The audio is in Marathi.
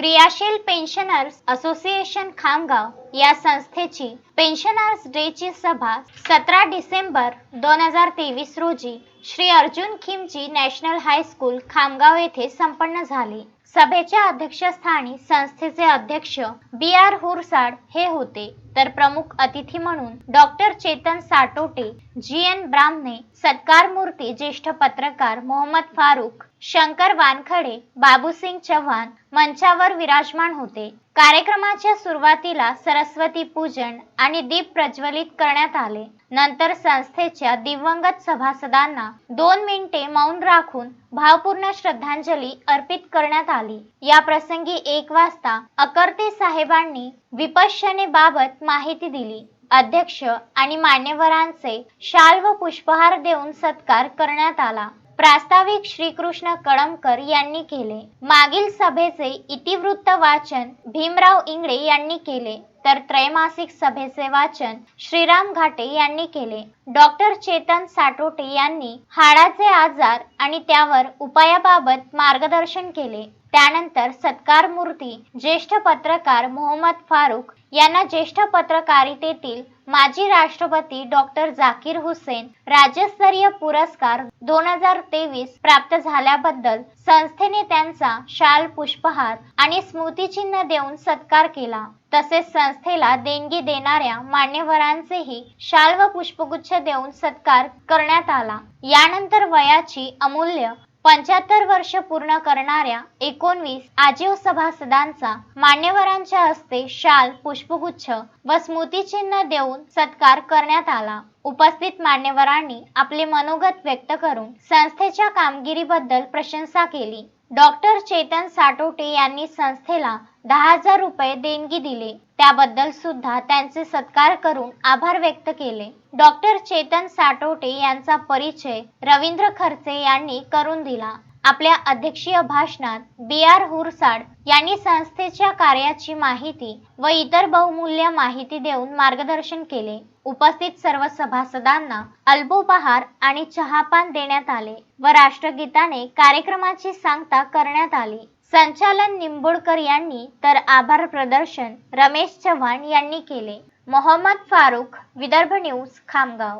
क्रियाशील पेन्शनर्स असोसिएशन खामगाव या संस्थेची पेन्शनर्स डेची सभा सतरा डिसेंबर दोन हजार तेवीस रोजी Shri Arjun Khimji national high school Khamgaon येथे संपन्न झाली. सभेच्या अध्यक्षस्थानी संस्थेचे अध्यक्ष बी आर हुरसाड हे होते. तर प्रमुख अतिथी म्हणून doctor Chetan Satote G N Brahmane सत्कार मूर्ती ज्येष्ठ पत्रकार मोहम्मद फारुख शंकर वानखडे बाबूसिंग चव्हाण मंचावर विराजमान होते. कार्यक्रमाच्या सुरुवातीला सरस्वती पूजन आणि दीप प्रज्वलित करण्यात आले. नंतर संस्थेच्या दिवंगत सभासदांना दोन मिनिटे मौन राखून भावपूर्ण श्रद्धांजली अर्पित करण्यात आली. या प्रसंगी एक वाजता अकर्ते साहेबांनी विपश्यनेबाबत माहिती दिली. अध्यक्ष आणि मान्यवरांचे शाल व पुष्पहार देऊन सत्कार करण्यात आला. प्रास्ताविक श्रीकृष्ण कळमकर यांनी केले. मागील सभेचे इतिवृत्त वाचन भीमराव इंगळे यांनी केले. तर त्रैमासिक सभेचे वाचन श्रीराम घाटे यांनी केले. डॉक्टर चेतन साटोटे यांनी हाडाचे आजार आणि त्यावर उपायाबाबत मार्गदर्शन केले. त्यानंतर सत्कार मूर्ती ज्येष्ठ पत्रकार मोहम्मद फारुख यांना ज्येष्ठ पत्रकारितेतील माजी राष्ट्रपती डॉक्टर जाकीर हुसेन राज्यस्तरीय पुरस्कार दोन हजार तेवीस प्राप्त झाल्याबद्दल संस्थेने त्यांचा शाल पुष्पहार आणि स्मृतिचिन्ह देऊन सत्कार केला. तसेच संस्थेला देणगी देणाऱ्या मान्यवरांचेही शाल व पुष्पगुच्छ देऊन सत्कार करण्यात आला. यानंतर वयाची अमूल्य पंच्याहत्तर वर्ष पूर्ण करणाऱ्या एकोणवीस आजीव सभासदांचा मान्यवरांच्या हस्ते शाल पुष्पगुच्छ व स्मृतिचिन्ह देऊन सत्कार करण्यात आला. उपस्थित मान्यवरांनी आपले मनोगत व्यक्त करून संस्थेच्या कामगिरीबद्दल प्रशंसा केली. डॉक्टर चेतन साटोटे यांनी संस्थेला दहा हजार रुपये देणगी दिले. त्याबद्दल सुद्धा त्यांचे सत्कार करून आभार व्यक्त केले. डॉक्टर चेतन साटोटे यांचा परिचय रवींद्र खर्चे यांनी करून दिला. आपल्या अध्यक्षीय भाषणात बी आर हुरसाड यांनी संस्थेच्या कार्याची माहिती व इतर बहुमूल्य माहिती देऊन मार्गदर्शन केले. उपस्थित सर्व सभासदांना अल्पोपहार आणि चहापान देण्यात आले व राष्ट्रगीताने कार्यक्रमाची सांगता करण्यात आली. संचालन निंबोडकर यांनी तर आभार प्रदर्शन रमेश चव्हाण यांनी केले. मोहम्मद फारुख विदर्भ न्यूज खामगाव.